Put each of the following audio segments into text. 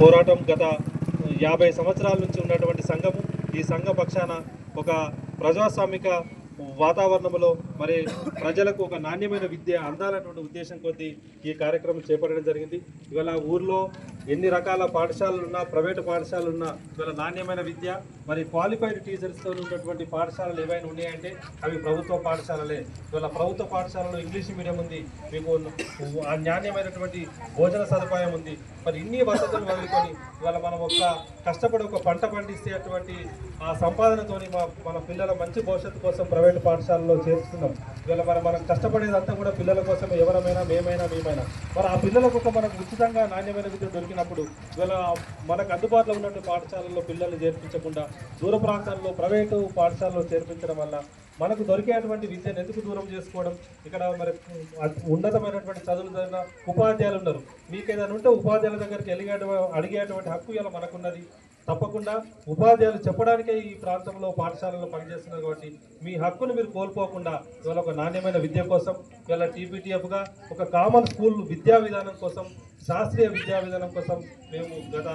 పోరాటం గత యాభై సంవత్సరాల నుంచి ఉన్నటువంటి సంఘము ఈ సంఘ పక్షాన ఒక ప్రజాస్వామిక వాతావరణంలో మరి ప్రజలకు ఒక నాణ్యమైన విద్య అందాలన్నటువంటి ఉద్దేశం కొద్దీ ఈ కార్యక్రమం చేపట్టడం జరిగింది. ఇవాళ ఊర్లో ఎన్ని రకాల పాఠశాలలు ఉన్నా ప్రైవేటు పాఠశాలలు ఉన్నా ఇవాళ నాణ్యమైన విద్య మరి క్వాలిఫైడ్ టీచర్స్తో ఉన్నటువంటి పాఠశాలలు ఏవైనా ఉన్నాయంటే అవి ప్రభుత్వ పాఠశాలలే. ఇవాళ ప్రభుత్వ పాఠశాలలో ఇంగ్లీష్ మీడియం ఉంది. మీకు ఆ నాణ్యమైనటువంటి భోజన సదుపాయం ఉంది. మరి ఇన్ని వసతులు వదులుకొని ఇవాళ మనం ఒక కష్టపడి ఒక పంట పండిస్తే అటువంటి ఆ సంపాదనతోని మా మన పిల్లల మంచి భవిష్యత్తు కోసం ప్రైవేట్ పాఠశాలలో చేరుస్తున్నాం. ఇవాళ మరి మనం కష్టపడేదంతా కూడా పిల్లల కోసం ఎవరమైనా మేమైనా మేమైనా. మరి ఆ పిల్లలకు ఒక మనకు ఉచితంగా నాణ్యమైన విద్య దొరికినప్పుడు ఇవాళ మనకు అందుబాటులో ఉన్నటువంటి పాఠశాలల్లో పిల్లల్ని చేర్పించకుండా దూర ప్రాంతాల్లో ప్రైవేటు పాఠశాలలో చేర్పించడం వల్ల మనకు దొరికేటువంటి విద్యను ఎందుకు దూరం చేసుకోవడం? ఇక్కడ మరి ఉన్నతమైనటువంటి చదువులు చదివిన ఉపాధ్యాయులు ఉన్నారు. మీకు ఏదైనా ఉంటే ఉపాధ్యాయుల దగ్గరికి వెళ్ళి అడిగేటువంటి హక్కు ఇలా మనకున్నది. తప్పకుండా ఉపాధ్యాయులు చెప్పడానికే ఈ ప్రాంతంలో పాఠశాలలో పనిచేస్తున్నారు కాబట్టి మీ హక్కును మీరు కోల్పోకుండా ఇవాళ ఒక నాణ్యమైన విద్య కోసం ఇవాళ టీపీటీఎఫ్గా ఒక కామన్ స్కూల్ విద్యా విధానం కోసం శాస్త్రీయ విద్యా విధానం కోసం మేము గత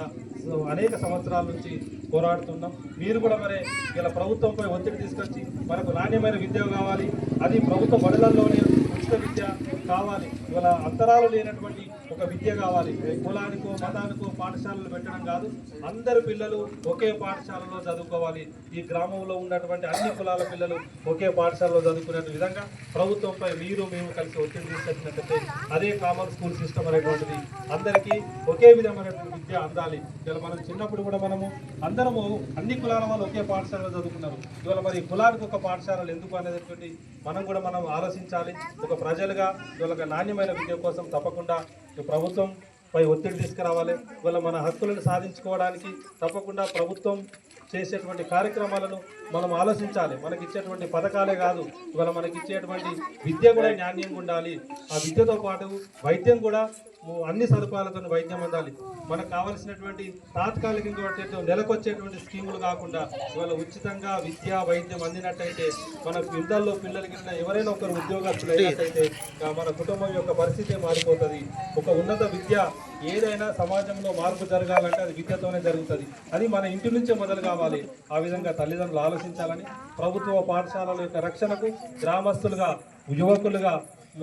అనేక సంవత్సరాల నుంచి పోరాడుతున్నాం. మీరు కూడా మరి ఇలా ప్రభుత్వంపై ఒత్తిడి తీసుకొచ్చి మనకు నాణ్యమైన విద్య కావాలి. అది ప్రభుత్వ బడులలోనే ఉచిత విద్య కావాలి. ఇవాళ అంతరాలు లేనటువంటి ఒక విద్య కావాలి. కులానికో మతానికో పాఠశాలలు పెట్టడం కాదు. అందరు పిల్లలు ఒకే పాఠశాలలో చదువుకోవాలి. ఈ గ్రామంలో ఉన్నటువంటి అన్ని కులాల పిల్లలు ఒకే పాఠశాలలో చదువుకునే విధంగా ప్రభుత్వంపై మీరు మేము కలిసి ఒత్తిడి తీసుకొచ్చినట్లయితే అదే కామన్ స్కూల్ సిస్టమ్ అనేటువంటిది అందరికీ ఒకే విధమైనటువంటి విద్య అందాలి. ఇవాళ మనం చిన్నప్పుడు కూడా మనము అందరము అన్ని కులాల వాళ్ళు ఒకే పాఠశాలలో చదువుకున్నారు. ఇవాళ మరి కులానికి ఒక పాఠశాలలు ఎందుకు అనేటువంటి మనం కూడా మనం ఆలోచించాలి. ఒక ప్రజలుగా ఇవాళ ఒక నాణ్యమైన విద్య కోసం తప్పకుండా ప్రభుత్వం పై ఒత్తిడి తీసుకురావాలి. వాళ్ళ మన హక్కులను సాధించుకోవడానికి తప్పకుండా ప్రభుత్వం చేసేటువంటి కార్యక్రమాలను మనం ఆలోచించాలి. మనకి ఇచ్చేటువంటి పథకాలే కాదు. ఇవాళ మనకి ఇచ్చేటువంటి విద్య కూడా నాణ్యంగా ఉండాలి. ఆ విద్యతో పాటు వైద్యం కూడా అన్ని సదుపాయాలతో వైద్యం అందాలి. మనకు కావలసినటువంటి తాత్కాలికంగా నెలకొచ్చేటువంటి స్కీములు కాకుండా ఇవాళ ఉచితంగా విద్య వైద్యం అందినట్టయితే మన పిల్లల్లో పిల్లలకి ఎవరైనా ఒకరు ఉద్యోగస్తులు అయినట్టయితే మన కుటుంబం యొక్క పరిస్థితి మారిపోతుంది. ఒక ఉన్నత విద్య ఏదైనా సమాజంలో మార్పు జరగాలంటే అది విద్యతోనే జరుగుతుంది. అది మన ఇంటి నుంచే మొదలు కావాలి. ఆ విధంగా తల్లిదండ్రులు ఆలోచించాలని ప్రభుత్వ పాఠశాలల యొక్క రక్షణకు గ్రామస్తులుగా యువకులుగా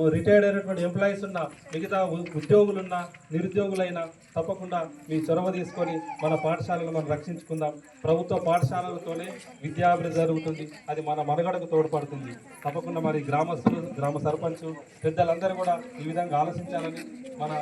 రిటైర్డ్ అయినటువంటి ఎంప్లాయీస్ ఉన్న మిగతా ఉ- ఉద్యోగులున్న నిరుద్యోగులైనా తప్పకుండా మీ చొరవ తీసుకొని మన పాఠశాలను మనం రక్షించుకుందాం. ప్రభుత్వ పాఠశాలలతోనే విద్యాభివృద్ధి జరుగుతుంది. అది మన మనుగడకు తోడ్పడుతుంది. తప్పకుండా మరి గ్రామస్తులు గ్రామ సర్పంచ్ పెద్దలందరూ కూడా ఈ విధంగా ఆలోచించాలని మన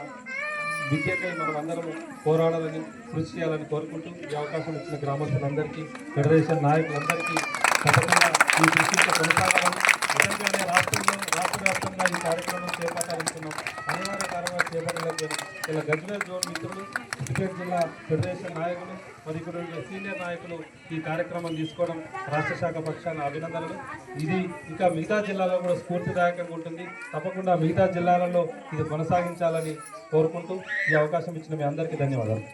విద్యకై మనం పోరాడాలని కృషి చేయాలని కోరుకుంటూ ఈ అవకాశం ఇచ్చిన గ్రామస్తులందరికీ ఫెడరేషన్ నాయకులందరికీ తప్పకుండా ఈ కృషితో కొనసాగాలని నిజంగానే రాష్ట్రంలో రాష్ట్ర వ్యాప్తంగా ఈ కార్యక్రమం చేపట్టాలనుకున్నాం. అనివార్య కారణంగా చేపట్టలేకపోయినాం ఇలా గజ్వేల్ జోన్ మిత్రులు సిద్దిపేట జిల్లా ఫెడరేషన్ నాయకులు మరి ఇక్కడ సీనియర్ నాయకులు ఈ కార్యక్రమం తీసుకోవడం రాష్ట్ర శాఖ పక్షాన అభినందనలు ఇది ఇంకా మిగతా జిల్లాలో కూడా స్ఫూర్తిదాయకంగా ఉంటుంది తప్పకుండా మిగతా జిల్లాలలో ఇది కొనసాగించాలని కోరుకుంటూ ఈ అవకాశం ఇచ్చిన మీ అందరికీ ధన్యవాదాలు.